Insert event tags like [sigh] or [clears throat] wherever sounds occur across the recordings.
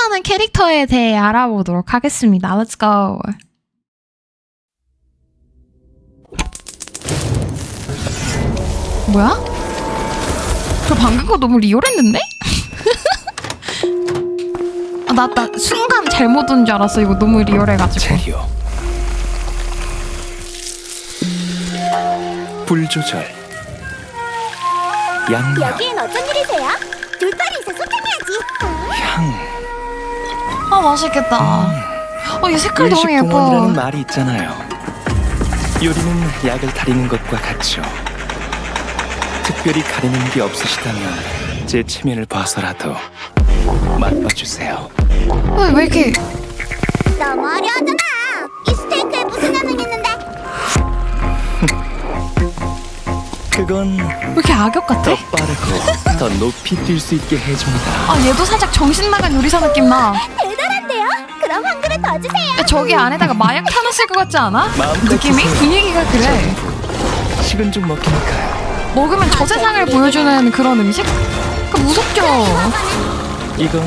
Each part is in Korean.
스파크라는 캐릭터에 대해 알아보도록 하겠습니다. Let's go. 뭐야? 저 방금 거 너무 리얼했는데? [laughs] 아, 나, 나 순간 잘못 온 줄 알았어. 이거 너무 리얼해가지고. 재료 불 조절 양념 여기엔 어쩐 일이세요? 둘빨이 있어 소탕해야지. 향 아, 맛있겠다. 어, 이 색깔 너무 일식동원이라는 예뻐. 말이 있잖아요 요리는 약을 다리는 것과 같죠 특별히 가리는 게 없으시다면 제 체면을 봐서라도 맛봐주세요 왜, 왜 이렇게. 너무 어려하잖아. 이 스테이크에 무슨 영양 있는데? [laughs] 그건 왜 이렇게 악역 같아? 더 빠르고 더 높이 뛸 수 있게 해줍니다 아, 얘도 살짝 정신 나간 요리사 느낌 나. 그럼 한 그릇 더 주세요. 야, 저기 안에다가 마약 타놨을 것 같지 않아? 마음껏 느낌이? 드세요. 분위기가 그래. 식은 죽 먹히니까요 먹으면 저 세상을 보여주는 그런 음식? 그 무섭죠? 이건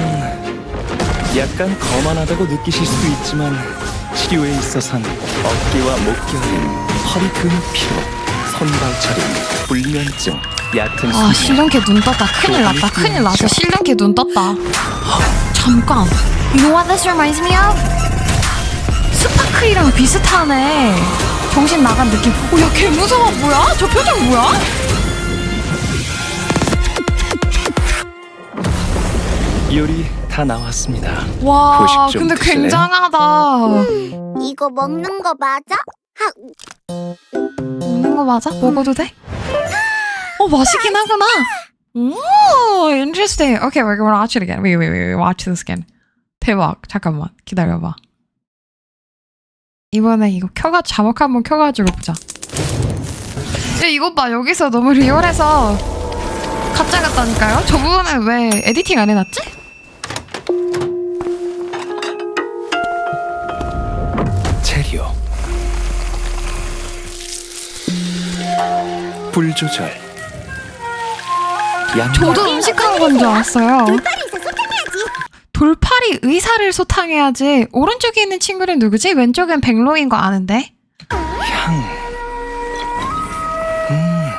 약간 거만하다고 느끼실 수 있지만 치료에 있어선 어깨와 목결림, 허리 근육 피로, 손발처림, 불면증, 얕은 아, 수면, 실련캐 눈 떴다. 큰일 났다. 큰일 났어. 실련캐 눈 떴다. 잠깐. You know what this reminds me of? 스파클이랑 비슷하네. 정신 나간 느낌. 어, 야, 개 무서워. 뭐야? 저 표정 뭐야? 요리 다 나왔습니다. 와, 후식 좀 근데 드실래요? 굉장하다. 이거 먹는 거 맞아? 하, 먹는 거 맞아? 먹어도 돼? 어, 맛있긴 하구나. 오, interesting. Okay, we're gonna watch it again. Wait, wait, wait, wait. Watch this again. 대박. 잠깐만. 기다려봐. 이번에 이거 켜가 자막 한번 켜가지고 보자. 야, 이거 봐. 여기서 너무 리얼해서 가짜 같다니까요? 저 부분은 왜 에디팅 안 해놨지? 재료 불 조절 양념 저도 음식한 건줄 알았어요. 둘빨이 있어 소탕해야지. 돌팔이 의사를 소탕해야지. 오른쪽에 있는 친구는 누구지? 왼쪽엔 백로인 거 아는데? 향. 음,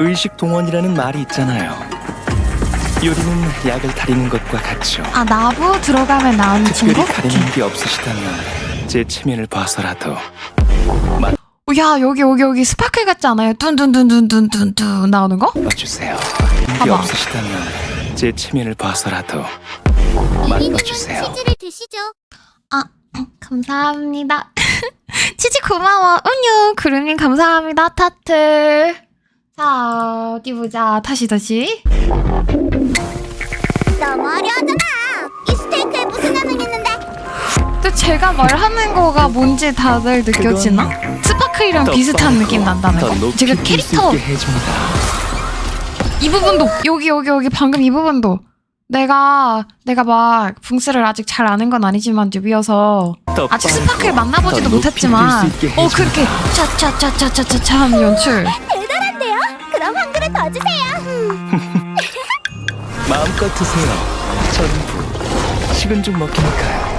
의식 동원이라는 말이 있잖아요. 요리는 약을 다리는 것과 같죠. 아, 나부 들어가면 나오는 친구? 특별히 가리는 게 없으시다면 제 체면을 봐서라도 어, 야, 여기, 여기, 여기 스파클 같지 않아요? 뚠뚠뚠뚠뚠뚠 나오는 거? 맛봐주세요. 게 봐봐. 없으시다면 제 체면을 봐서라도 맛봐주세요. 치즈를 드시죠. [clears throat] 감사합니다. [laughs] 치즈 고마워. 은유. 구름님 감사합니다. 타트. 자, 어디 보자. 다시, 다시. 너무 어려하잖아. 이 스테이크에 무슨 영양 있는데? 근데 제가 말하는 거가 뭔지 다들 느껴지나? 스파클이랑 더 비슷한 느낌 난다는 더 거? 제가 캐릭터. 이 부분도 여기 여기 여기 방금 이 부분도 내가 내가 막 붕스를 아직 잘 아는 건 아니지만 뉴비여서 더 아직 빠르고 스파클 만나보지도 더 높이 못했지만 뛸수 있게 어. 그렇게 차차차차차차차 하는 연출 대단한데요? 그럼 한 그릇 더 주세요. [laughs] 마음껏 드세요. 전 식은 죽 먹히니까요.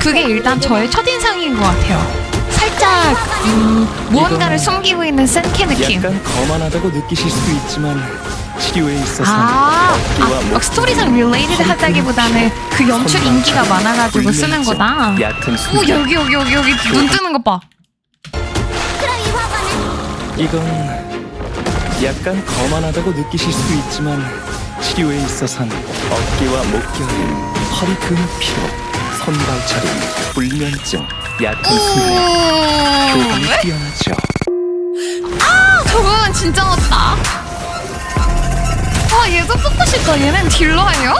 그게 일단 저의 첫인상인 것 같아요 살짝 음, 무언가를 숨기고 있는 센케 느낌 약간 거만하다고 느끼실 수도 있지만 치료에 있어서 아, 아, 목막 스토리상 릴레이티드 하다기보다는 그 연출 인기가 많아가지고 쓰는 거다 얕은 오 수면 여기 여기 여기 여기 눈 뜨는 것 봐 그럼 이 화관은 이건 약간 거만하다고 느끼실 수도 있지만 치료에 있어선 어깨와 목결림, 허리 근육 피로, 손발처림, 불면증, 얕은 수면, 교감이 왜? 뛰어나죠. 저거는 진짜 멋다. 아, 얘도 싶다. 얘는 딜러예요?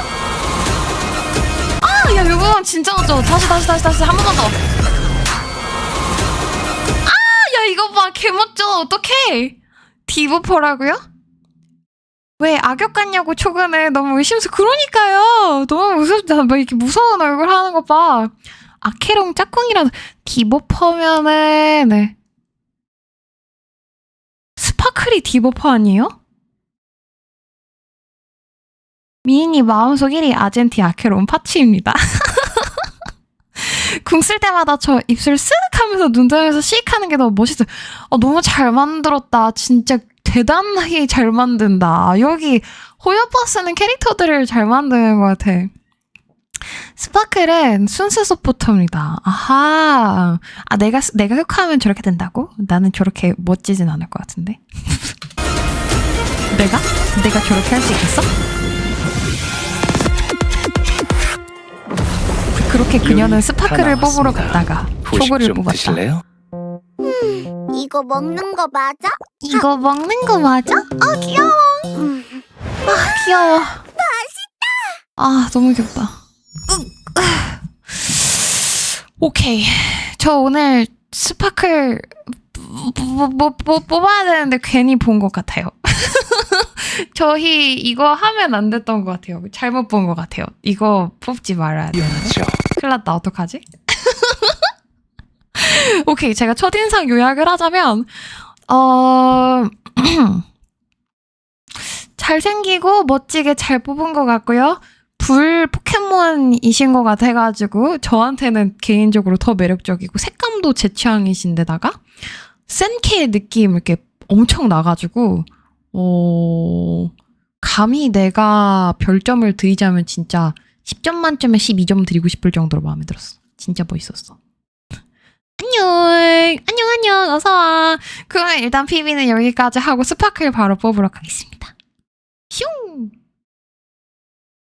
아, 야, 이거는 진짜 멋져. 다시, 다시, 다시, 다시. 한 번만 더. 아, 야, 이거 봐. 개 멋져. 어떡해. 디버퍼라고요? 왜 악역 같냐고 초근에 너무 의심스 그러니까요 너무 무섭다 뭐 이렇게 무서운 얼굴 하는 거봐 아케롱 짝꿍이라도 디버퍼면은 네. 스파클이 디버퍼 아니에요? 미인이 마음속 1위 아젠티 아케론 파치입니다. [laughs] 궁 쓸 때마다 저 입술 쓱 하면서 눈동에서 씩 하는 게 너무 멋있어요. 어, 너무 잘 만들었다. 진짜 대단하게 잘 만든다. 여기 호요버 쓰는 캐릭터들을 잘 만드는 것 같아. 스파클은 순수 서포터입니다. 아하. 아, 내가, 쓰- 내가 흑화하면 저렇게 된다고? 나는 저렇게 멋지진 않을 것 같은데. [laughs] 내가? 내가 저렇게 할 수 있겠어? 그렇게 그녀는 다 뽑으러. 갔다가 초구를 좀 뽑았다. 드실래요? 이거 먹는 거 맞아? 이거 먹는 거 맞아? 아 귀여워. 음, 아 귀여워. 맛있다. 아 너무 귀엽다. 오케이. 저 오늘 스파클 뭐, 뭐, 뭐 뽑아야 되는데 괜히 본 것 같아요. [laughs] 저희 이거 하면 안 됐던 것 같아요. 잘못 본 것 같아요. 이거 뽑지 말아야 돼. 미안하죠. 큰일 났다. 어떡하지? [laughs] 오케이. 제가 첫인상 요약을 하자면, 어, [clears throat] 잘생기고 멋지게 잘 뽑은 것 같고요. 불 포켓몬이신 것 같아가지고, 저한테는 개인적으로 더 매력적이고, 색감도 제 취향이신데다가, 센케의 느낌 이렇게 엄청 나가지고, 어, 감히 내가 별점을 드리자면 진짜 10점 만점에 12점 드리고 싶을 정도로 마음에 들었어. 진짜 멋있었어. 안녕. 안녕, 안녕. 어서와. 그러면 일단 PB는 여기까지 하고 스파클 바로 뽑으러 가겠습니다. 슝!